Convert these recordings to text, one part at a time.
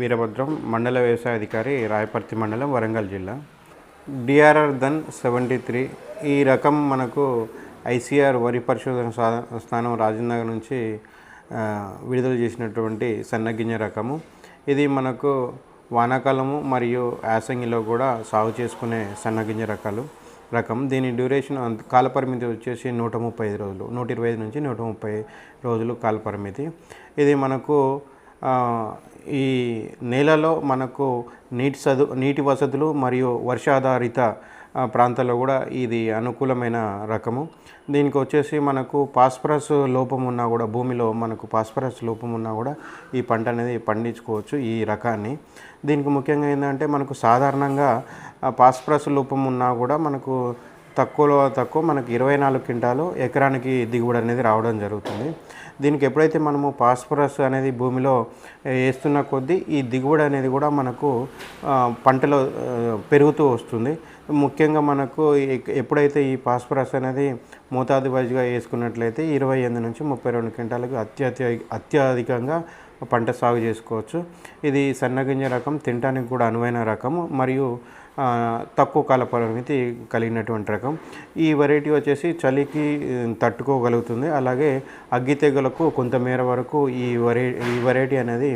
వీరభద్రం మండల వ్యవసాయ అధికారి రాయపర్తి మండలం వరంగల్ జిల్లా. DRR Dhan seventy three. ఈ రకం మనకు ఐసీఆర్ వరి పరిశోధన స్థానం రాజేంద్ర నుంచి విడుదల చేసినటువంటి సన్నగింజ రకము. ఇది మనకు వానాకాలము మరియు యాసంగిలో కూడా సాగు చేసుకునే సన్నగింజ రకాలు రకం. దీని డ్యూరేషన్ కాలపరిమితి వచ్చేసి నూట ముప్పై ఐదు రోజులు నూట ఇరవై ఐదు నుంచి నూట ముప్పై రోజులు కాలపరిమితి ఇది మనకు ఈ నేలలో మనకు నీటి సదు నీటి వసతులు మరియు వర్షాధారిత ప్రాంతాల్లో కూడా ఇది అనుకూలమైన రకము. దీనికి వచ్చేసి మనకు పాస్పరస్ లోపం ఉన్నా కూడా భూమిలో మనకు పాస్పరస్ లోపం ఉన్నా కూడా ఈ పంట అనేది పండించుకోవచ్చు ఈ రకాన్ని. దీనికి ముఖ్యంగా ఏంటంటే మనకు సాధారణంగా పాస్పరస్ లోపం ఉన్నా కూడా మనకు తక్కువలో తక్కువ మనకి ఇరవై నాలుగు క్వింటాలు ఎకరానికి దిగుబడి అనేది రావడం జరుగుతుంది. దీనికి ఎప్పుడైతే మనము పాస్పరస్ అనేది భూమిలో వేస్తున్న కొద్దీ ఈ దిగుబడి అనేది కూడా మనకు పంటలో పెరుగుతూ వస్తుంది. ముఖ్యంగా మనకు ఎక్- ఎప్పుడైతే ఈ పాస్పరస్ అనేది మోతాదు వైజ్గా వేసుకున్నట్లయితే ఇరవై ఎనిమిది నుంచి ముప్పై రెండు క్వింటాలకు అత్యత్య అత్యధికంగా పంట సాగు చేసుకోవచ్చు. ఇది సన్నగింజ రకం తినడానికి కూడా అనువైన రకం మరియు తక్కువ కాల పరిమితి కలిగినటువంటి రకం. ఈ వెరైటీ వచ్చేసి చలికి తట్టుకోగలుగుతుంది. అలాగే అగ్గి తెగులకు కొంతమేర వరకు ఈ వెరై ఈ వెరైటీ అనేది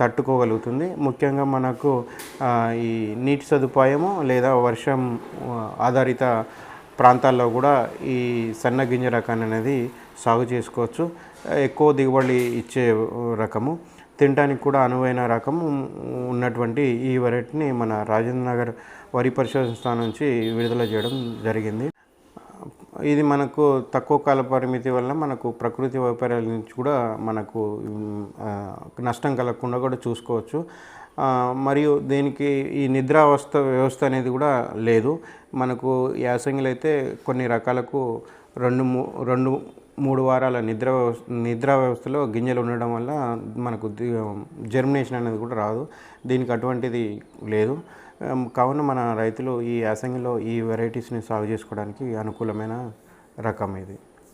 తట్టుకోగలుగుతుంది. ముఖ్యంగా మనకు ఈ నీటి సదుపాయము లేదా వర్షం ఆధారిత ప్రాంతాల్లో కూడా ఈ సన్న గింజ రకాన్ని అనేది సాగు చేసుకోవచ్చు. ఎక్కువ దిగుబడి ఇచ్చే రకము. తినడానికి కూడా అనువైన రకం ఉన్నటువంటి ఈ వెరైటీని మన రాజేంద్ర నగర్ వరి పరిశోధన స్థానం నుంచి విడుదల చేయడం జరిగింది. ఇది మనకు తక్కువ కాల పరిమితి వల్ల మనకు ప్రకృతి వైపర్యాల నుంచి కూడా మనకు నష్టం కలగకుండా కూడా చూసుకోవచ్చు. మరియు దీనికి ఈ నిద్రావస్థ వ్యవస్థ అనేది కూడా లేదు. మనకు యాసంగిలో అయితే కొన్ని రకాలకు రెండు మూ రెండు మూడు వారాల నిద్ర వ్యవస్థ నిద్రా వ్యవస్థలో గింజలు ఉండడం వల్ల మనకు జర్మినేషన్ అనేది కూడా రాదు. దీనికి అటువంటిది లేదు. కావున మన రైతులు ఈ యాసంగిలో ఈ వెరైటీస్ని సాగు చేసుకోవడానికి అనుకూలమైన రకం ఇది.